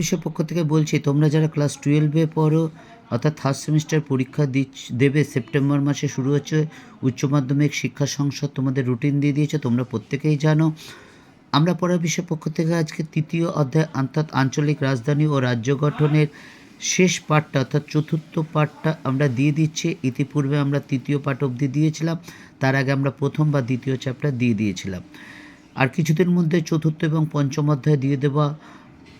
বিষয় পক্ষ থেকে বলছি, তোমরা যারা ক্লাস টুয়েলভে পড়ো, অর্থাৎ থার্ড সেমিস্টার পরীক্ষা দিচ্ছ দেবে, সেপ্টেম্বর মাসে শুরু হচ্ছে, উচ্চ মাধ্যমিক শিক্ষা সংসদ তোমাদের রুটিন দিয়ে দিয়েছে, তোমরা প্রত্যেকেই জানো। আমরা পড়ার বিষয় পক্ষ থেকে আজকে তৃতীয় অধ্যায়, অর্থাৎ আঞ্চলিক রাজধানী ও রাজ্য গঠনের শেষ পাঠটা, অর্থাৎ চতুর্থ পাঠটা আমরা দিয়ে দিচ্ছি। ইতিপূর্বে আমরা তৃতীয় পাঠ অবধি দিয়েছিলাম, তার আগে আমরা প্রথম বা দ্বিতীয় চ্যাপ্টার দিয়ে দিয়েছিলাম। আর কিছুদিন মধ্যে চতুর্থ এবং পঞ্চম অধ্যায় দিয়ে দেওয়া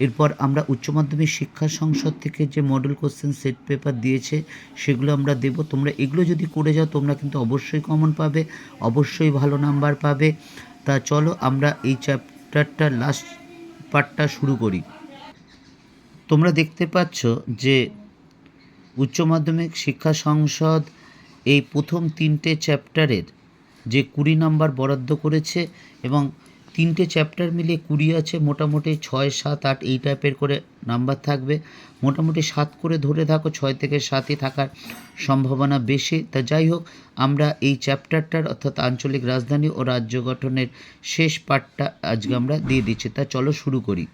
এরপর আমরা উচ্চ মাধ্যমিক শিক্ষা সংসদ থেকে যে মডেল কোশ্চেন সেট পেপার দিয়েছে, সেগুলো আমরা দেব। তোমরা এগুলো যদি করে যাও, তোমরা কিন্তু অবশ্যই কমন পাবে, অবশ্যই ভালো নাম্বার পাবে। তা চলো আমরা এই চ্যাপ্টারটা লাস্ট পার্টটা শুরু করি। তোমরা দেখতে পাচ্ছ যে উচ্চ মাধ্যমিক শিক্ষা সংসদ এই প্রথম তিনটে চ্যাপ্টারের যে কুড়ি নাম্বার বরাদ্দ করেছে এবং তিনটে চ্যাপ্টার মিলিয়ে কুড়ি আছে, মোটামুটি ছয়, সাত, আট, এই টাইপের করে নাম্বার থাকবে। মোটামুটি সাত করে ধরে থাকো, ছয় থেকে সাতই থাকার সম্ভাবনা বেশি। তা যাই হোক, আমরা এই চ্যাপ্টারটার অর্থাৎ আঞ্চলিক রাজধানী ও রাজ্য গঠনের শেষ পার্টটা আজকে আমরা দিয়ে দিচ্ছি। তা চলো শুরু করি।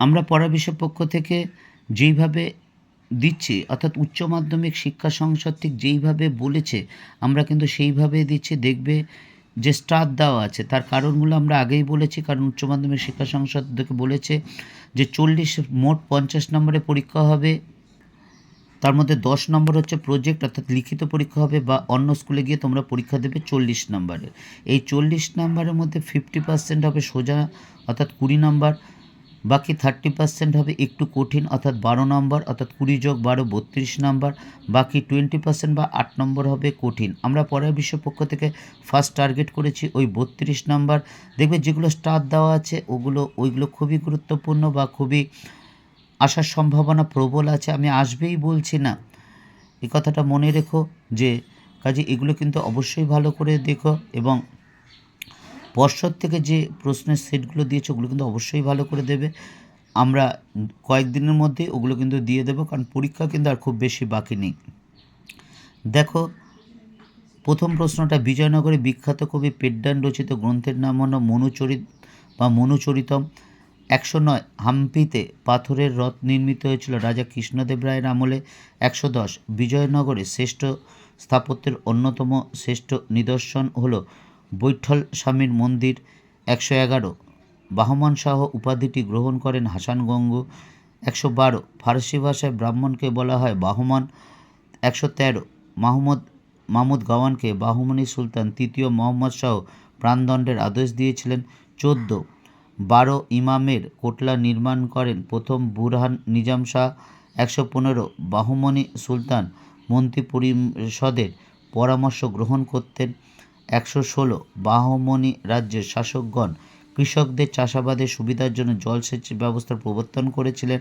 আমরা পড়া পক্ষ থেকে যেইভাবে দিচ্ছি, অর্থাৎ উচ্চ মাধ্যমিক শিক্ষা সংসদ ঠিক যেইভাবে বলেছে, আমরা কিন্তু সেইভাবে দিচ্ছি। দেখবে যে স্টার দেওয়া আছে, তার কারণগুলো আমরা আগেই বলেছি, কারণ উচ্চ মাধ্যমিক শিক্ষা সংসদকে বলেছে যে চল্লিশ মোট পঞ্চাশ নম্বরে পরীক্ষা হবে, তার মধ্যে দশ নম্বর হচ্ছে প্রজেক্ট অর্থাৎ লিখিত পরীক্ষা হবে বা অন্য স্কুলে গিয়ে তোমরা পরীক্ষা দেবে চল্লিশ নম্বরের। এই চল্লিশ নম্বরের মধ্যে ফিফটি পার্সেন্ট হবে সোজা, অর্থাৎ কুড়ি নম্বর। বাকি থার্টি পার্সেন্ট হবে একটু কঠিন, অর্থাৎ বারো নম্বর অর্থাৎ কুড়ি যোগ বারো, বত্রিশ নম্বর বাকি টোয়েন্টি পার্সেন্ট বা আট নম্বর হবে কঠিন। আমরা পরের বিশ্ব পক্ষ থেকে ফার্স্ট টার্গেট করেছি ওই বত্রিশ নম্বর দেখবে যেগুলো স্টার দেওয়া আছে, ওগুলো, ওইগুলো খুবই গুরুত্বপূর্ণ বা খুবই আসার সম্ভাবনা প্রবল আছে। আমি আসবেই বলছি না। এই কথাটা মনে রেখো যে, কাজে এগুলো কিন্তু অবশ্যই ভালো করে দেখো এবং পর্ষদ থেকে যে প্রশ্নের সেটগুলো দিয়েছে, ওগুলো কিন্তু অবশ্যই ভালো করে দেবে। আমরা কয়েকদিনের মধ্যে ওগুলো কিন্তু দিয়ে দেবো, কারণ পরীক্ষা কিন্তু আর খুব বেশি বাকি নেই। দেখো, প্রথম প্রশ্নটা, বিজয়নগরে বিখ্যাত কবি পেড্ডান রচিত গ্রন্থের নাম হলো মনুচরিত বা মনুচরিতম। একশো নয়, হাম্পিতে পাথরের রথ নির্মিত হয়েছিল রাজা কৃষ্ণদেব রায়ের আমলে। একশো দশ, বিজয়নগরে শ্রেষ্ঠ স্থাপত্যের অন্যতম শ্রেষ্ঠ নিদর্শন হলো বৈঠল স্বামীর মন্দির একশো এগারো। বাহমান শাহ উপাধিটি গ্রহণ করেন হাসান গঙ্গু। একশো বারো। ফার্সি ভাষায় ব্রাহ্মণকে বলা হয় বাহমান। একশো তেরো। মাহমুদ মাহমুদ গাওয়ানকে বাহুমনি সুলতান তৃতীয় মোহাম্মদ শাহ প্রাণদণ্ডের আদেশ দিয়েছিলেন। চোদ্দ। বারো ইমামের কোটলা নির্মাণ করেন প্রথম বুরহান নিজাম শাহ। একশো পনেরো। বাহুমনি সুলতান মন্ত্রী পরিষদের পরামর্শ গ্রহণ করতেন। একশো ষোলো বাহমনি রাজ্যের শাসকগণ কৃষকদের চাষাবাদের সুবিধার জন্য জলসেচের ব্যবস্থার প্রবর্তন করেছিলেন।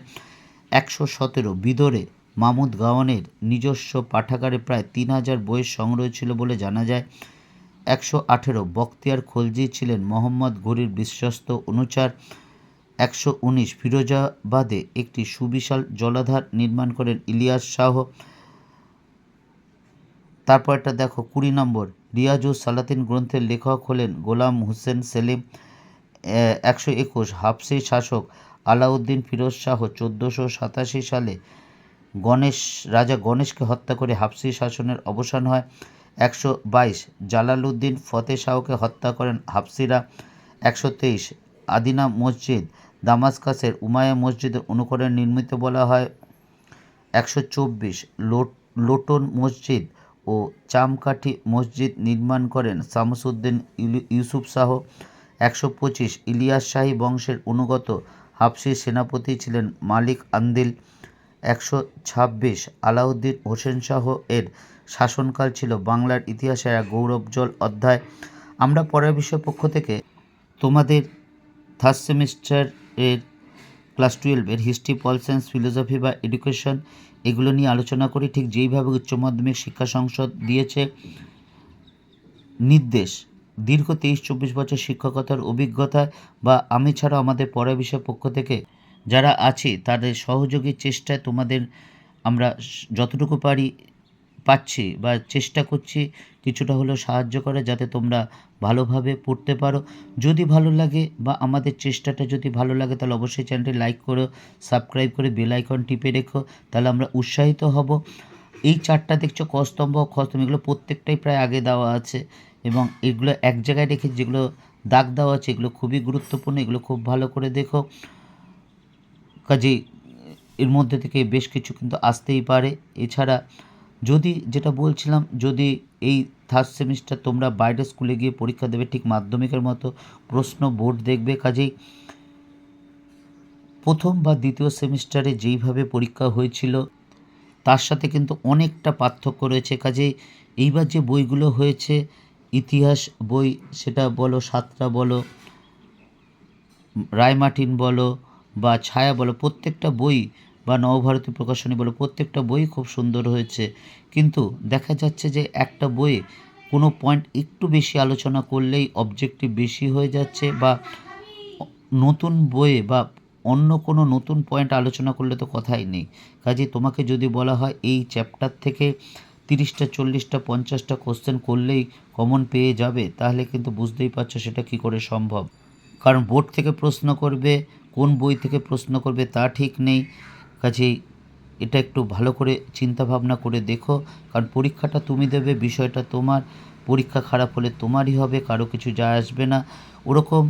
একশো সতেরো বিদরে মামুদ গাওয়ানের নিজস্ব পাঠাগারে প্রায় তিন হাজার বইয়ের সংগ্রহ ছিল বলে জানা যায়। একশো আঠেরো বখতিয়ার খলজি ছিলেন মোহাম্মদ ঘুরির বিশ্বস্ত অনুচার। একশো উনিশ ফিরোজাবাদে একটি সুবিশাল জলাধার নির্মাণ করেন ইলিয়াস শাহ। তারপরটা দেখো কুড়ি নম্বর রিয়াজুস সালাতিন গ্রন্থের লেখক হলেন গোলাম হোসেন সেলিম একশো একুশ। হাফসি শাসক আলাউদ্দিন ফিরোজ শাহ চোদ্দোশো সাতাশি সালে গণেশ, রাজা গণেশকে হত্যা করে হাফসি শাসনের অবসান হয়। একশো বাইশ। জালালউদ্দিন ফতে শাহকে হত্যা করেন হাফসিরা। একশো তেইশ। আদিনা মসজিদ, দামাসকাসের উমায়া মসজিদের অনুকরণে নির্মিত বলা হয়। একশো চব্বিশ। লোটন মসজিদ ও চামকাঠি মসজিদ নির্মাণ করেন শামসুদ্দিন ইউসুফ শাহ। একশো পঁচিশ ইলিয়াস শাহী বংশের অনুগত হাফসি সেনাপতি ছিলেন মালিক আন্দিল। একশো ছাব্বিশ আলাউদ্দিন হোসেন শাহ এর শাসনকাল ছিল বাংলার ইতিহাসের এক গৌরবজল অধ্যায়। আমরা পরের বিষয় পক্ষ থেকে তোমাদের থার্ড সেমিস্টার এর ক্লাস টুয়েলভের হিস্ট্রি পল ফিলোসফি বা এডুকেশন এগুলো নিয়ে আলোচনা করি। ঠিক যেইভাবে উচ্চ মাধ্যমিক শিক্ষা সংসদ দিয়েছে নির্দেশ, দীর্ঘ তেইশ চব্বিশ বছর শিক্ষকতার অভিজ্ঞতা বা আমি ছাড়া আমাদের পড়া বিষয় পক্ষ থেকে যারা আছি, তাদের সহযোগী চেষ্টায় তোমাদের আমরা যতটুকু পারি পাচ্ছি বা চেষ্টা করছি কিছুটা হলেও সাহায্য করে যাতে তোমরা ভালোভাবে পড়তে পারো। যদি ভালো লাগে বা আমাদের চেষ্টাটা যদি ভালো লাগে, তাহলে অবশ্যই চ্যানেলটি লাইক করো, সাবস্ক্রাইব করে বেল আইকন টিপে রেখো, তাহলে আমরা উৎসাহিত হব। এই চারটা দেখছ, কস্তম্ভ খস্তম্ভ, এগুলো প্রত্যেকটাই প্রায় আগে দেওয়া আছে এবং এগুলো এক জায়গায় রেখে যেগুলো দাগ দেওয়া আছে, এগুলো খুবই গুরুত্বপূর্ণ, এগুলো খুব ভালো করে দেখো। কাজেই এর মধ্যে থেকে বেশ কিছু কিন্তু আসতেই পারে। এছাড়া যদি যেটা বলছিলাম, যদি এই থার্ড সেমিস্টার তোমরা বাইরের স্কুলে গিয়ে পরীক্ষা দেবে ঠিক মাধ্যমিকের মতো, প্রশ্ন বোর্ড দেখবে কাজেই। প্রথম বা দ্বিতীয় সেমিস্টারে যেইভাবে পরীক্ষা হয়েছিল, তার সাথে কিন্তু অনেকটা পার্থক্য রয়েছে। কাজেই এইবার যে বইগুলো হয়েছে, ইতিহাস বই, সেটা বলো সাতটা বলো রায়মার্টিন বলো বা ছায়া বলো, প্রত্যেকটা বই বা নবভারতী প্রকাশনী বলো প্রত্যেকটা বই খুব সুন্দর হয়েছে। কিন্তু দেখা যাচ্ছে যে একটা বইয়ে কোনো পয়েন্ট একটু বেশি আলোচনা করলেই অবজেক্টিভ বেশি হয়ে যাচ্ছে বা নতুন বইয়ে বা অন্য কোনো নতুন পয়েন্ট আলোচনা করলে তো কথাই নেই। কাজে তোমাকে যদি বলা হয় এই চ্যাপ্টার থেকে তিরিশটা, চল্লিশটা, পঞ্চাশটা কোশ্চেন করলেই কমন পেয়ে যাবে, তাহলে কিন্তু বুঝতেই পারছ সেটা কি করে সম্ভব। কারণ বোর্ড থেকে প্রশ্ন করবে, কোন বই থেকে প্রশ্ন করবে তা ঠিক নেই। কাজেই এটা একটু ভালো করে চিন্তা ভাবনা করে দেখো। কারণ পরীক্ষাটা তুমি দেবে, বিষয়টা তোমার, পরীক্ষা খারাপ হলে তোমারই হবে, কারও কিছু যায় আসবে না। ওরকম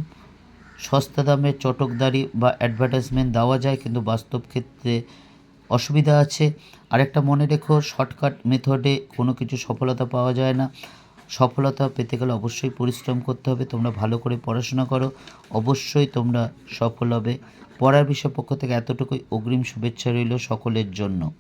সস্তা দামে চটকদারি বা অ্যাডভার্টাইজমেন্ট দেওয়া যায়, কিন্তু বাস্তব ক্ষেত্রে অসুবিধা আছে। আরেকটা মনে রেখো শর্টকাট মেথডে কোনো কিছু সফলতা পাওয়া যায় না। সফলতা পেতে গেলে অবশ্যই পরিশ্রম করতে হবে। তোমরা ভালো করে পড়াশোনা করো। অবশ্যই তোমরা সফল হবে। পড়ার বিষয় পক্ষ থেকে এতটুকুই। অগ্রিম শুভেচ্ছা রইল সকলের জন্য।